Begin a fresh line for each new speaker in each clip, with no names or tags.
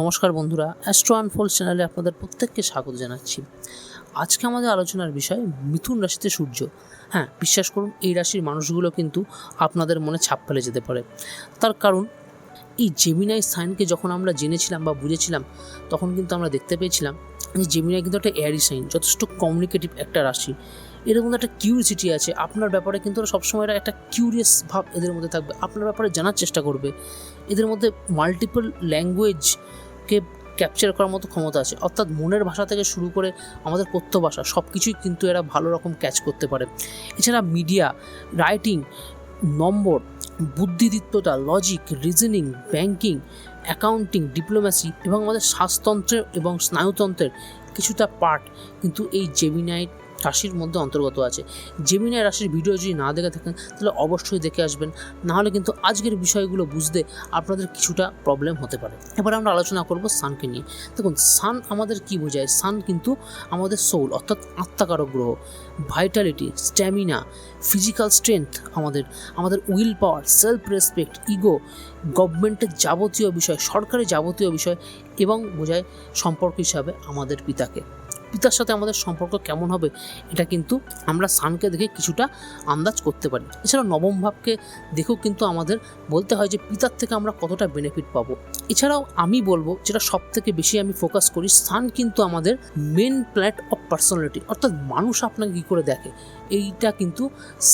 নমস্কার বন্ধুরা astro unfold চ্যানেলে আপনাদের প্রত্যেককে স্বাগত জানাচ্ছি। আজকে আমাদের আলোচনার বিষয় মিথুন রাশিতে সূর্য। হ্যাঁ বিশ্বাস করুন, এই রাশির মানুষগুলো কিন্তু আপনাদের মনে ছাপ ফেলে যেতে পারে। তার কারণ, এই জেমিনাই সাইনকে যখন আমরা জেনেছিলাম বা বুঝেছিলাম, তখন কিন্তু আমরা দেখতে পেয়েছিলাম যে জেমিনাই কিন্তু একটা এয়ারি সাইন যথেষ্ট কমিউনিকেটিভ একটা রাশি। এদের মধ্যে একটা কিউরিসিটি আছে, আপনার ব্যাপারে কিন্তু সবসময় এরা একটা কিউরিয়াস ভাব এদের মধ্যে থাকবে, আপনার ব্যাপারে জানার চেষ্টা করবে। এদের মধ্যে মাল্টিপল ল্যাঙ্গুয়েজকে ক্যাপচার করার মতো ক্ষমতা আছে। অর্থাৎ মনের ভাষা থেকে শুরু করে আমাদের কথ্য ভাষা সব কিছুই কিন্তু এরা ভালো রকম ক্যাচ করতে পারে। এছাড়া media writing number, বুদ্ধিদীপ্ততা logic reasoning banking accounting diplomacy এবং আমাদের শ্বাসতন্ত্রের এবং স্নায়ুতন্ত্রের কিছুটা পার্ট কিন্তু এই জেমিনাই রাশির মধ্যে অন্তর্গত আছে। জেমিনাই রাশির ভিডিও যদি না দেখে থাকেন, তাহলে অবশ্যই দেখে আসবেন। নাহলে কিন্তু আজকের বিষয়গুলো বুঝতে আপনাদের কিছুটা প্রবলেম হতে পারে। এবার আমরা আলোচনা করব সানকে নিয়ে। দেখুন সান আমাদের কি বোঝায়? সান কিন্তু আমাদের সোল অর্থাৎ আত্মাকারক গ্রহ। ভাইটালিটি স্ট্যামিনা ফিজিক্যাল স্ট্রেংথ আমাদের আমাদের will power self respect ego গভর্নমেন্টের যাবতীয় বিষয়, সরকারের যাবতীয় বিষয় এবং বোঝায় সম্পর্ক হিসাবে আমাদের পিতাকে। পিতার সাথে আমাদের সম্পর্ক কেমন হবে, এটা কিন্তু আমরা সানকে দেখে কিছুটা আন্দাজ করতে পারি। এছাড়া নবম ভাবকে দেখেও কিন্তু আমাদের বলতে হয় যে, পিতার থেকে আমরা কতটা বেনিফিট পাবো। এছাড়াও আমি বলব, যেটা সব থেকে বেশি আমি ফোকাস করি, সান কিন্তু আমাদের মেন প্ল্যাট অফ পার্সোনালিটি অর্থাৎ মানুষ আপনাকে কী করে দেখে? এইটা কিন্তু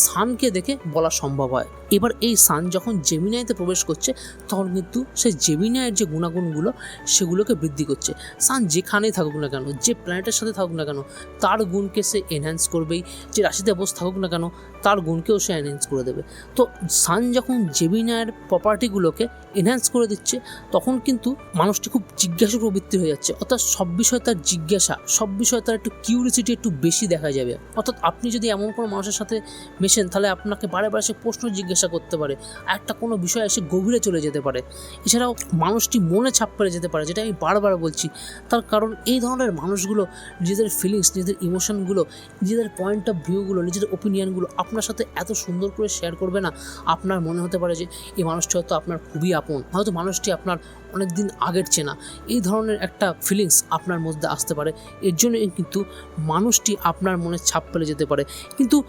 সানকে দেখে বলা সম্ভব হয়। এবার এই সান যখন জেমিনাইতে প্রবেশ করছে, তখন কিন্তু সে জেমিনাইয়ের যে গুণাগুণগুলো, সেগুলোকে বৃদ্ধি করছে। সান যেখানেই থাকুক না কেন, যে প্ল্যানেটের সাথে থাকুক না কেন, তার গুণকে সে এনহ্যান্স করবেই, যে রাশিতে বস থাকুক না কেন, তার গুণকেও সে এনহ্যান্স করে দেবে। তো সান যখন জেমিনায়ের প্রপার্টিগুলোকে এনহ্যান্স করে দিচ্ছে, তখন কিন্তু মানুষটি খুব জিজ্ঞাসা প্রবৃত্তি হয়ে যাচ্ছে। অর্থাৎ সব বিষয়ে তার জিজ্ঞাসা, সব বিষয়ে তার একটু কিউরিসিটি একটু বেশি দেখা যাবে। অর্থাৎ আপনি যদি এমন কোনো মানুষের সাথে মেশেন, তাহলে আপনাকে বারে বারে সে প্রশ্ন জিজ্ঞাসা করতে পারে। একটা কোনো বিষয় এসে গভীরে চলে যেতে পারে। এছাড়াও মানুষটি মনে ছাপ পেরে যেতে পারে, যেটা আমি বারবার বলছি। তার কারণ এই ধরনের মানুষগুলো, নিজেদের ফিলিংস নিজেদের ইমোশনগুলো নিজেদের পয়েন্ট অফ ভিউগুলো নিজেদের ওপিনিয়নগুলো আপনার সাথে এত সুন্দর করে শেয়ার করবে না। আপনার মনে হতে পারে যে, এই মানুষটি হয়তো আপনার খুবই আপন। হয়তো মানুষটি আপনার অনেক দিন আগের চেনা। এই ধরনের একটা ফিলিংস আপনার মধ্যে আসতে পারে। এর জন্য কিন্তু মানুষটি আপনার মনে ছাপ ফেলে যেতে পারে। কিন্তু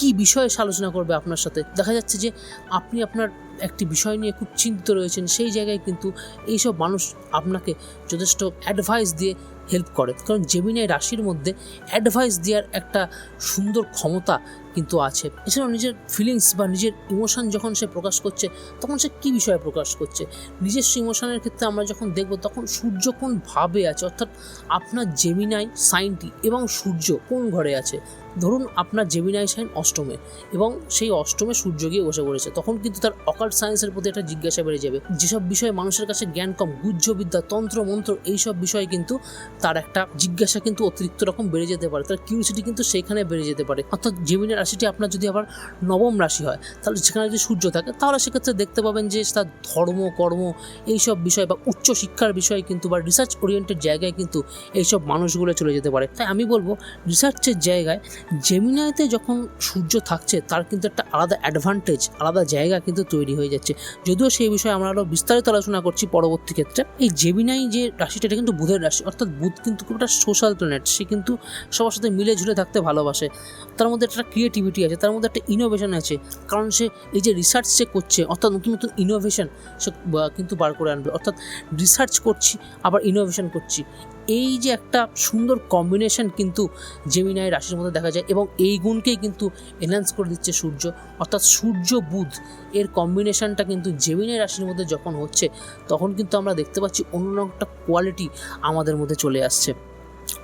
কি বিষয়ে আলোচনা করবে আপনার সাথে? দেখা যাচ্ছে যে আপনি আপনার একটি বিষয় নিয়ে খুব চিন্তিত রয়েছেন, সেই জায়গায় কিন্তু এইসব মানুষ আপনাকে যথেষ্ট অ্যাডভাইস দিয়ে হেল্প করে। কারণ জেমিনাই রাশির মধ্যে অ্যাডভাইস দেওয়ার একটা সুন্দর ক্ষমতা কিন্তু আছে। এছাড়াও নিজের ফিলিংস বা নিজের ইমোশন যখন সে প্রকাশ করছে, তখন সে কী বিষয়ে প্রকাশ করছে? নিজস্ব ইমোশনের ক্ষেত্রে আমরা যখন দেখব, তখন সূর্য কোন ভাবে আছে? অর্থাৎ আপনার জেমিনাই সাইনটি এবং সূর্য কোন ঘরে আছে? ধরুন আপনার জেমিনাই সাইন অষ্টমে এবং সেই অষ্টমে সূর্য গিয়ে বসে পড়েছে, তখন কিন্তু তার অকাল্ট সায়েন্সের প্রতি একটা জিজ্ঞাসা বেড়ে যাবে। যেসব বিষয়ে মানুষের কাছে জ্ঞান কম, গুহ্যবিদ্যা, তন্ত্র, মন্ত্র এইসব বিষয়ে কিন্তু তার একটা জিজ্ঞাসা কিন্তু অতিরিক্ত রকম বেড়ে যেতে পারে। তার কিউরিসিটি কিন্তু সেইখানে বেড়ে যেতে পারে। অর্থাৎ জেমিনের রাশিটি আপনার যদি আবার নবম রাশি হয়, তাহলে সেখানে যদি সূর্য থাকে, তাহলে সেক্ষেত্রে দেখতে পাবেন যে তার ধর্ম, কর্ম এইসব বিষয় বা উচ্চ শিক্ষার বিষয় কিন্তু বা রিসার্চ ওরিয়েন্টেড জায়গায় কিন্তু এইসব মানুষগুলো চলে যেতে পারে। তাই আমি বলব রিসার্চের জায়গায় জেমিনাইতে যখন সূর্য থাকছে, তার কিন্তু একটা আলাদা অ্যাডভান্টেজ আলাদা জায়গা কিন্তু তৈরি হয়ে যাচ্ছে। যদিও সেই বিষয়ে আমরা আরও বিস্তারিত আলোচনা করছি পরবর্তী ক্ষেত্রে। এই জেমিনাই যে রাশিটা, এটা কিন্তু বুধের রাশি। অর্থাৎ বুধ কিন্তু খুব একটা সোশ্যাল প্ল্যানেট সে কিন্তু সবার সাথে মিলে ঝুলে থাকতে ভালোবাসে। তার মধ্যে একটা ক্রিয়েটিভিটি আছে, তার মধ্যে একটা ইনোভেশন আছে। কারণ সে এই যে রিসার্চ সে করছে, অর্থাৎ নতুন নতুন ইনোভেশন সে কিন্তু বার করে আনবে। অর্থাৎ রিসার্চ করছি, আবার ইনোভেশন করছি। এই যে একটা সুন্দর কম্বিনেশন কিন্তু জেমিনাই রাশির মধ্যে দেখা যায় এবং এই গুণকেই কিন্তু এনহ্যান্স করে দিচ্ছে সূর্য। অর্থাৎ সূর্য বুধ, এর কম্বিনেশনটা কিন্তু জেমিনাই রাশির মধ্যে যখন হচ্ছে, তখন কিন্তু আমরা দেখতে পাচ্ছি অন্য একটা কোয়ালিটি আমাদের মধ্যে চলে আসছে।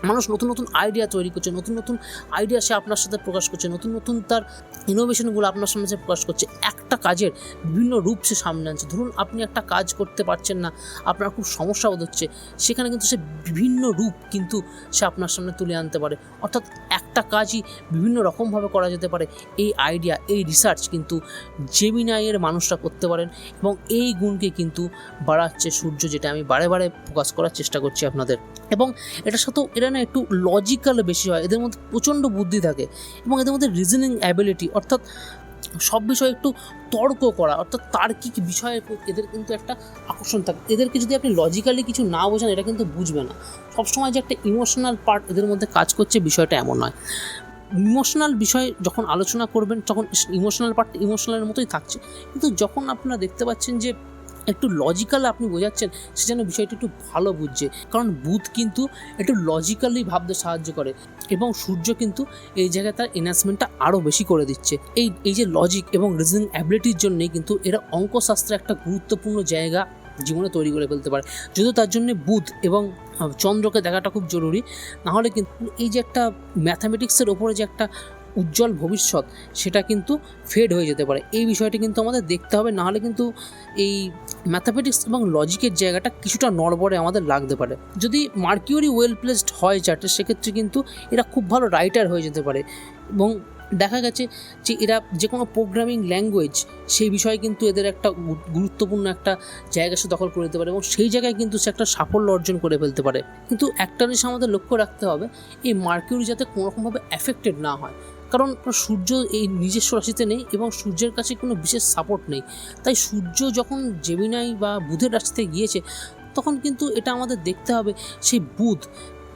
মানুষ নতুন নতুন আইডিয়া তৈরি করছে, নতুন নতুন আইডিয়া সে আপনার সাথে প্রকাশ করছে, নতুন নতুন তার ইনোভেশনগুলো আপনার সামনে প্রকাশ করছে। একটা কাজের বিভিন্ন রূপ সে সামনে আনছে। ধরুন আপনি একটা কাজ করতে পারছেন না, আপনার খুব সমস্যা বোধ হচ্ছে, সেখানে কিন্তু সে বিভিন্ন রূপ কিন্তু সে আপনার সামনে তুলে আনতে পারে। অর্থাৎ একটা কাজই বিভিন্ন রকমভাবে করা যেতে পারে। এই আইডিয়া এই রিসার্চ কিন্তু জেমিনাইয়ের মানুষরা করতে পারেন এবং এই গুণকে কিন্তু বাড়াচ্ছে সূর্য, যেটা আমি বারে বারে ফোকাস করার চেষ্টা করছি আপনাদের। এবং এটার সাথেও এরা না একটু লজিক্যাল বেশি হয়, এদের মধ্যে প্রচণ্ড বুদ্ধি থাকে এবং এদের মধ্যে রিজনিং অ্যাবিলিটি অর্থাৎ সব বিষয়ে একটু তর্ক করা, অর্থাৎ তার্কিক বিষয়ে এদের কিন্তু একটা আকর্ষণ থাকে। এদেরকে যদি আপনি লজিক্যালি কিছু না বোঝান এটা কিন্তু বুঝবে না। সবসময় যে একটা ইমোশনাল পার্ট এদের মধ্যে কাজ করছে, বিষয়টা এমন নয়। ইমোশনাল বিষয় যখন আলোচনা করবেন, তখন ইমোশনাল পার্ট ইমোশনালের মতোই থাকছে। কিন্তু যখন আপনারা দেখতে পাচ্ছেন যে একটু লজিক্যাল আপনি বোঝাচ্ছেন, সে যেন বিষয়টা একটু ভালো বুঝছে। কারণ বুধ কিন্তু একটু লজিক্যালি ভাবতে সাহায্য করে এবং সূর্য কিন্তু এই জায়গায় তার এনহান্সমেন্টটা আরও বেশি করে দিচ্ছে। এই এই যে লজিক এবং রিজনিং অ্যাবিলিটির জন্যই কিন্তু এরা অঙ্কশাস্ত্রে একটা গুরুত্বপূর্ণ জায়গা জীবনে তৈরি করে ফেলতে পারে। যদিও তার জন্য বুধ এবং চন্দ্রকে দেখাটা খুব জরুরি, নাহলে কিন্তু এই যে একটা ম্যাথামেটিক্সের ওপরে যে একটা উজ্জ্বল ভবিষ্যৎ, সেটা কিন্তু ফেড হয়ে যেতে পারে। এই বিষয়টি কিন্তু আমাদের দেখতে হবে, নাহলে কিন্তু এই ম্যাথামেটিক্স এবং লজিকের জায়গাটা কিছুটা নড়বড়ে আমাদের লাগতে পারে। যদি মার্কিউরি ওয়েল প্লেসড হয় চার্টে সেক্ষেত্রে কিন্তু এরা খুব ভালো রাইটার হয়ে যেতে পারে। এবং দেখা গেছে যে এরা যে কোনো প্রোগ্রামিং ল্যাঙ্গুয়েজ সেই বিষয়ে কিন্তু এদের একটা গুরুত্বপূর্ণ একটা জায়গা সে দখল করে দিতে পারে এবং সেই জায়গায় কিন্তু সে একটা সাফল্য অর্জন করে ফেলতে পারে। কিন্তু একটা জিনিস আমাদের লক্ষ্য রাখতে হবে, এই মার্কিউরি যাতে কোনোরকমভাবে অ্যাফেক্টেড না হয়। কারণ সূর্য এই নিজস্ব রাশিতে নেই এবং সূর্যের কাছে কোনো বিশেষ সাপোর্ট নেই। তাই সূর্য যখন জেমিনাই বা বুধের রাশিতে গিয়েছে, তখন কিন্তু এটা আমাদের দেখতে হবে সেই বুধ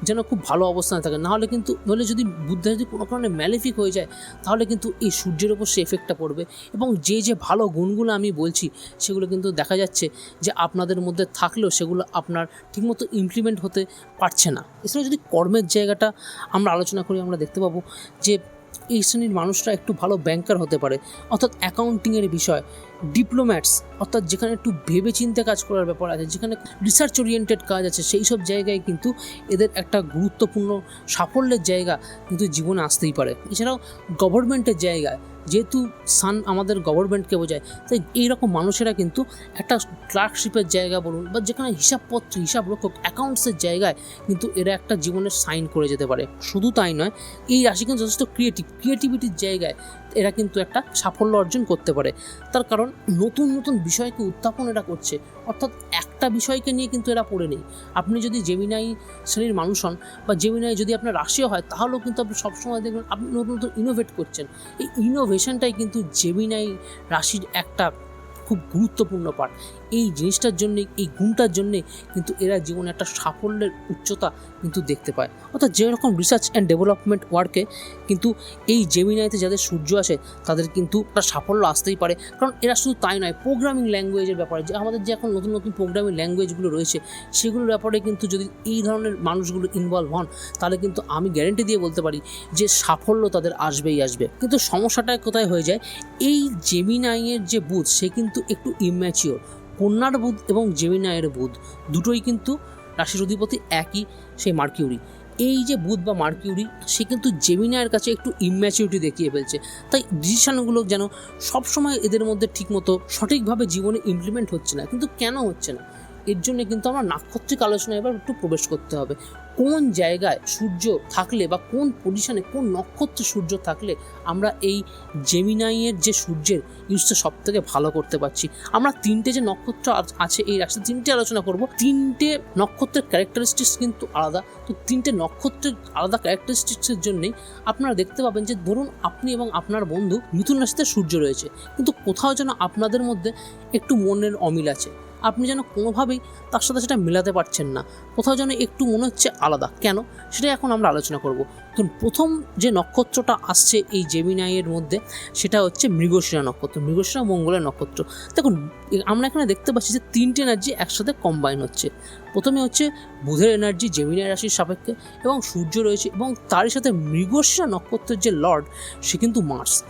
যেন খুব ভালো অবস্থানে থাকে। নাহলে কিন্তু নইলে যদি বুদ্ধা যদি কোনো কারণে ম্যালিফিক হয়ে যায়, তাহলে কিন্তু এই সূর্যের ওপর সে এফেক্টটা পড়বে। এবং যে যে ভালো গুণগুলো আমি বলছি, সেগুলো কিন্তু দেখা যাচ্ছে যে আপনাদের মধ্যে থাকলেও সেগুলো আপনার ঠিকমতো ইমপ্লিমেন্ট হতে পারছে না। এছাড়া যদি কর্মের জায়গাটা আমরা আলোচনা করি, আমরা দেখতে পাবো যে এই শ্রেণির মানুষরা একটু ভালো ব্যাংকার হতে পারে। অর্থাৎ অ্যাকাউন্টিংয়ের বিষয় ডিপ্লোম্যাটস অর্থাৎ যেখানে একটু ভেবে চিন্তে কাজ করার ব্যাপার আছে, যেখানে রিসার্চ ওরিয়েন্টেড কাজ আছে, সেই সব জায়গায় কিন্তু এদের একটা গুরুত্বপূর্ণ সাফল্যের জায়গা কিন্তু জীবনে আসতেই পারে। এছাড়াও গভর্নমেন্টের জায়গায় যেহেতু সান আমাদের গভর্নমেন্টকে বোঝায়, তাই এইরকম মানুষেরা কিন্তু একটা ক্লার্কশিপের জায়গা বলুন বা যেখানে হিসাবপত্র হিসাব রক্ষক অ্যাকাউন্টসের জায়গায় কিন্তু এরা একটা জীবনের সাইন করে যেতে পারে। শুধু তাই নয়, এই রাশি কিন্তু যথেষ্ট ক্রিয়েটিভ ক্রিয়েটিভিটির জায়গায় এরা কিন্তু একটা সাফল্য অর্জন করতে পারে। তার কারণ নতুন নতুন বিষয়কে উত্থাপন এরা করছে। অর্থাৎ একটা বিষয়কে নিয়ে কিন্তু এরা পড়ে নেই। আপনি যদি জেমিনাই শ্রেণির মানুষ হন বা জেমিনাই যদি আপনার রাশিও হয়, তাহলেও কিন্তু আপনি সবসময় দেখবেন আপনি নতুন নতুন ইনোভেট করছেন। এই ইনোভেশনটাই কিন্তু জেমিনাই রাশির একটা খুব গুরুত্বপূর্ণ পার্ট এই জিনিসটার জন্যে, এই গুণটার জন্যে কিন্তু এরা জীবনে একটা সাফল্যের উচ্চতা কিন্তু দেখতে পায়। অর্থাৎ যেরকম রিসার্চ অ্যান্ড ডেভেলপমেন্ট ওয়ার্কে কিন্তু এই জেমিনাইতে যাদের সূর্য আসে, তাদের কিন্তু একটা সাফল্য আসতেই পারে। কারণ এরা শুধু তাই নয় প্রোগ্রামিং ল্যাঙ্গুয়েজের ব্যাপারে, যে আমাদের যে এখন নতুন নতুন প্রোগ্রামিং ল্যাঙ্গুয়েজগুলো রয়েছে, সেগুলোর ব্যাপারে কিন্তু যদি এই ধরনের মানুষগুলো ইনভলভ হন, তাহলে কিন্তু আমি গ্যারেন্টি দিয়ে বলতে পারি যে সাফল্য তাদের আসবেই আসবে। কিন্তু সমস্যাটা কোথায় হয়ে যায়? এই জেমিনাইয়ের যে বুথ সে কিন্তু একটু ইম্যাচিওর কন্যার বুধ এবং জেমিনায়ের বুধ, দুটোই কিন্তু রাশির অধিপতি একই সেই মার্কিউরি এই যে বুধ বা মার্কিউরি সে কিন্তু জেমিনায়ের কাছে একটু ইম্যাচিউরিটি দেখিয়ে ফেলছে। তাই ডিসিশনগুলো যেন সবসময় এদের মধ্যে ঠিকমতো সঠিকভাবে জীবনে ইমপ্লিমেন্ট হচ্ছে না, কিন্তু কেন হচ্ছে না? এর জন্য কিন্তু আমরা নাক্ষত্রিক আলোচনায় এবার একটু প্রবেশ করতে হবে। কোন জায়গায় সূর্য থাকলে বা কোন পজিশনে কোন নক্ষত্রে সূর্য থাকলে আমরা এই জেমিনাইয়ের যে সূর্যের ইউজটা সব থেকে ভালো করতে পারছি। আমরা তিনটে যে নক্ষত্র আছে এই রাশিতে তিনটে আলোচনা করব। তিনটে নক্ষত্রের ক্যারেক্টারিস্টিক্স কিন্তু আলাদা। তো তিনটে নক্ষত্রের আলাদা ক্যারেক্টারিস্টিক্সের জন্যই আপনারা দেখতে পাবেন যে ধরুন আপনি এবং আপনার বন্ধু মিথুন রাশিতে সূর্য রয়েছে। কিন্তু কোথাও যেন আপনাদের মধ্যে একটু মনের অমিল আছে। আপনি যেন কোনোভাবেই তার সাথে সেটা মেলাতে পারছেন না। কোথাও যেন একটু মনে হচ্ছে আলাদা। কেন? সেটা এখন আমরা আলোচনা করব। তো প্রথম যে নক্ষত্রটা আসছে এই জেমিনাইয়ের মধ্যে, সেটা হচ্ছে মৃগশিরা নক্ষত্র, মৃগশিরা, মঙ্গলের নক্ষত্র। দেখুন আমরা এখানে দেখতে পাচ্ছি যে তিনটে এনার্জি একসাথে কম্বাইন হচ্ছে। প্রথমে হচ্ছে বুধের এনার্জি জেমিনাই রাশির সাপেক্ষে, এবং সূর্য রয়েছে, এবং তারই সাথে মৃগশিরা নক্ষত্রের যে লর্ড, সে কিন্তু মার্স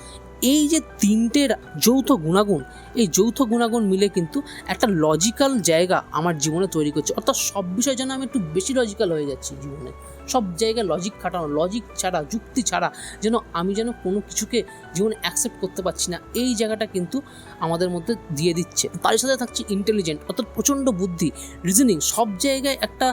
এই যে তিনটের যৌথ গুণাগুণ, এই যৌথ গুণাগুণ মিলে কিন্তু একটা লজিক্যাল জায়গা আমার জীবনে তৈরি করছে। অর্থাৎ সব বিষয়ে যেন আমি একটু বেশি লজিক্যাল হয়ে যাচ্ছি জীবনে। সব জায়গায় লজিক খাটানো লজিক ছাড়া, যুক্তি ছাড়া যেন আমি যেন কোনো কিছুকে জীবনে অ্যাকসেপ্ট করতে পারছি না, এই জায়গাটা কিন্তু আমাদের মধ্যে দিয়ে দিচ্ছে। তার সাথে থাকছে ইন্টেলিজেন্ট অর্থাৎ প্রচণ্ড বুদ্ধি রিজনিং সব জায়গায় একটা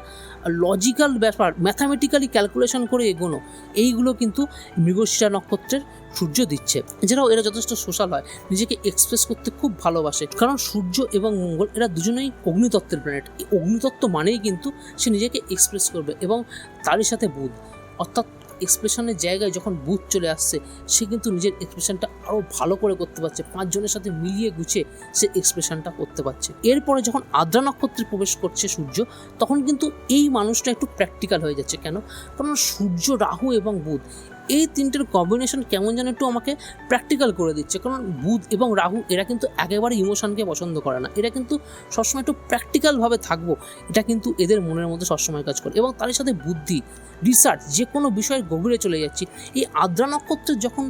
লজিক্যাল ব্যাপার ম্যাথামেটিক্যালি ক্যালকুলেশন করে এগোনো, এইগুলো কিন্তু মৃগশিরা নক্ষত্রের সূর্য দিচ্ছে। এছাড়াও এরা যথেষ্ট সোশ্যাল হয়, নিজেকে এক্সপ্রেস করতে খুব ভালোবাসে, কারণ সূর্য এবং মঙ্গল এরা দুজনেই অগ্নিতত্ত্বের প্ল্যানেট অগ্নিতত্ত্ব মানেই কিন্তু সে নিজেকে এক্সপ্রেস করবে এবং তারই সাথে বুধ, অর্থাৎ এক্সপ্রেশনের জায়গায় যখন বুথ চলে আসছে, সে কিন্তু নিজের এক্সপ্রেশনটা আরও ভালো করে করতে পারছে, পাঁচজনের সাথে মিলিয়ে গুছিয়ে সে এক্সপ্রেশনটা করতে পারছে। এরপরে যখন আদ্রা নক্ষত্রে প্রবেশ করছে সূর্য, তখন কিন্তু এই মানুষটা একটু প্র্যাকটিক্যাল হয়ে যাচ্ছে। কেন? কারণ সূর্য, রাহু এবং বুধ এই তিনটের কম্বিনেশন কেমন যেন একটু আমাকে প্র্যাকটিক্যাল করে দিচ্ছে। কারণ বুধ এবং রাহু, এরা কিন্তু একেবারে ইমোশনকে পছন্দ করে না। এরা কিন্তু সবসময় একটু প্র্যাকটিক্যালভাবে থাকব, এটা কিন্তু এদের মনের মধ্যে সবসময় কাজ করে। এবং তারই সাথে বুদ্ধি রিসার্চ যে কোনো বিষয়ের গভীরে চলে যাচ্ছি। এই আদ্রা নক্ষত্রে যখন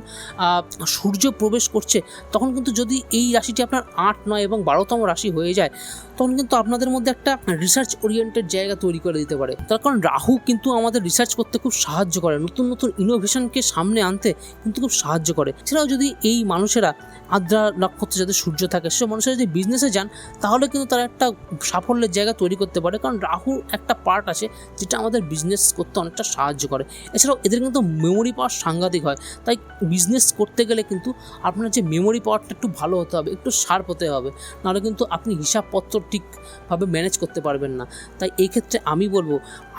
সূর্য প্রবেশ করছে, তখন কিন্তু যদি এই রাশিটি আপনার আট, নয় এবং বারোতম রাশি হয়ে যায় তখন কিন্তু আপনাদের মধ্যে একটা রিসার্চ ওরিয়েন্টেড জায়গা তৈরি করে দিতে পারে। তার কারণ রাহু কিন্তু আমাদের রিসার্চ করতে খুব সাহায্য করে। নতুন নতুন ইনোভেশনকে সামনে আনতে কিন্তু খুব সাহায্য করে। এছাড়াও যদি এই মানুষেরা আদ্রা নক্ষত্রে যাদের সূর্য থাকে সে মানুষেরা যদি বিজনেসে যান, তাহলে কিন্তু তারা একটা সাফল্যের জায়গা তৈরি করতে পারে। কারণ রাহু একটা পার্ট আছে যেটা আমাদের বিজনেস করতে অনেকটা সাহায্য করে। এছাড়াও এদের কিন্তু মেমোরি পাওয়ার সাংঘাতিক হয়। তাই বিজনেস করতে গেলে কিন্তু আপনার যে মেমোরি পাওয়ারটা একটু ভালো হতে হবে, একটু শার্প হতে হবে। নাহলে কিন্তু আপনি হিসাবপত্র ঠিকভাবে ম্যানেজ করতে পারবেন না। তাই এই ক্ষেত্রে আমি বলব,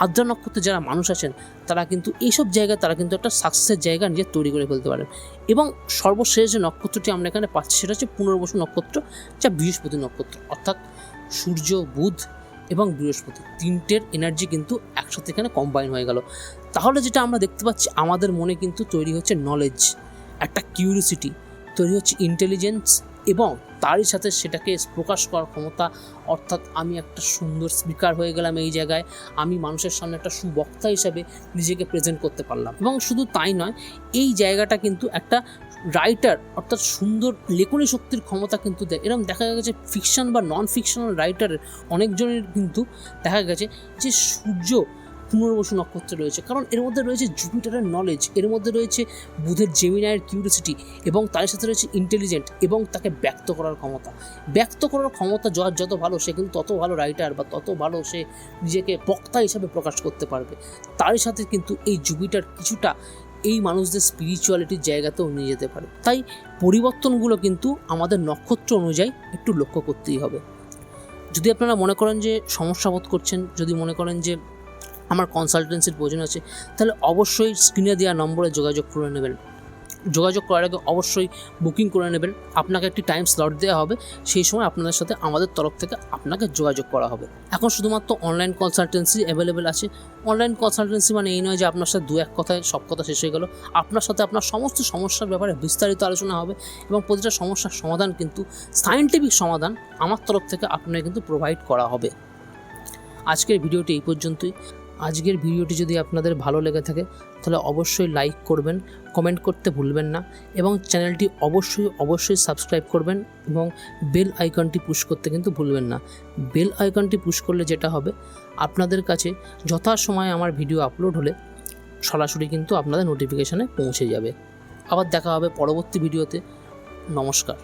আদ্রা নক্ষত্রে যারা মানুষ আছেন, তারা কিন্তু এইসব জায়গায় তারা কিন্তু একটা সাকসেসের জায়গা নিজে তৈরি করে ফেলতে পারেন। এবং সর্বশেষ যে নক্ষত্রটি আমরা এখানে পাচ্ছি, সেটা হচ্ছে পুনর্বসু নক্ষত্র, যা বৃহস্পতি নক্ষত্র। অর্থাৎ সূর্য, বুধ এবং বৃহস্পতি তিনটের এনার্জি কিন্তু একসাথে এখানে কম্বাইন হয়ে গেল। তাহলে যেটা আমরা দেখতে পাচ্ছি, আমাদের মনে কিন্তু তৈরি হচ্ছে নলেজ একটা কিউরিসিটি তৈরি হচ্ছে ইন্টেলিজেন্স এবং তারই সাথে সেটাকে প্রকাশ করার ক্ষমতা, অর্থাৎ আমি একটা সুন্দর স্পিকার হয়ে গেলাম এই জায়গায়। আমি মানুষের সামনে একটা সুবক্তা হিসাবে নিজেকে প্রেজেন্ট করতে পারলাম। এবং শুধু তাই নয়, এই জায়গাটা কিন্তু একটা রাইটার অর্থাৎ সুন্দর লেখনী শক্তির ক্ষমতা কিন্তু দেয়। এরকম দেখা গেছে ফিকশন বা নন ফিকশনাল রাইটারের অনেকজনের কিন্তু দেখা গেছে যে সূর্য পুনর্বসু নক্ষত্রে রয়েছে। কারণ এর মধ্যে রয়েছে জুপিটারের নলেজ এর মধ্যে রয়েছে বুধের জেমিনায়ের কিউরিসিটি এবং তার সাথে রয়েছে ইন্টেলিজেন্ট এবং তাকে ব্যক্ত করার ক্ষমতা। ব্যক্ত করার ক্ষমতা যার যত ভালো, সে কিন্তু তত ভালো রাইটার বা তত ভালো সে নিজেকে বক্তা হিসাবে প্রকাশ করতে পারবে। তারই সাথে কিন্তু এই জুপিটার কিছুটা এই মানুষদের স্পিরিচুয়ালিটির জায়গাতেও নিয়ে যেতে পারে। তাই পরিবর্তনগুলো কিন্তু আমাদের নক্ষত্র অনুযায়ী একটু লক্ষ্য করতেই হবে। যদি আপনারা মনে করেন যে সমস্যা বোধ করছেন, যদি মনে করেন যে আমার কনসালটেন্সির প্রয়োজন আছে, তাহলে অবশ্যই স্ক্রিনে দেওয়া নম্বরে যোগাযোগ করে নেবেন। যোগাযোগ করার আগে অবশ্যই বুকিং করে নেবেন। আপনাকে একটি টাইম স্লট দেওয়া হবে, সেই সময় আপনাদের সাথে আমাদের তরফ থেকে আপনাকে যোগাযোগ করা হবে। এখন শুধুমাত্র অনলাইন কনসালটেন্সি অ্যাভেলেবেল আছে। অনলাইন কনসালটেন্সি মানে এই নয় যে আপনার সাথে দু এক কথায় সব কথা শেষ হয়ে গেল। আপনার সাথে আপনার সমস্ত সমস্যার ব্যাপারে বিস্তারিত আলোচনা হবে এবং প্রতিটা সমস্যার সমাধান কিন্তু সায়েন্টিফিক সমাধান আমার তরফ থেকে আপনাকে কিন্তু প্রোভাইড করা হবে। আজকের ভিডিওটি এই পর্যন্তই। আজকের ভিডিওটি যদি আপনাদের ভালো লেগে থাকে, তাহলে অবশ্যই লাইক করবেন কমেন্ট করতে ভুলবেন না, এবং চ্যানেলটি অবশ্যই অবশ্যই সাবস্ক্রাইব করবেন, এবং বেল আইকনটি পুশ করতে কিন্তু ভুলবেন না। বেল আইকনটি পুশ করলে যেটা হবে, আপনাদের কাছে যথাসময়ে আমার ভিডিও আপলোড হলে সরাসরি কিন্তু আপনাদের নোটিফিকেশানে পৌঁছে যাবে। আবার দেখা হবে পরবর্তী ভিডিওতে নমস্কার।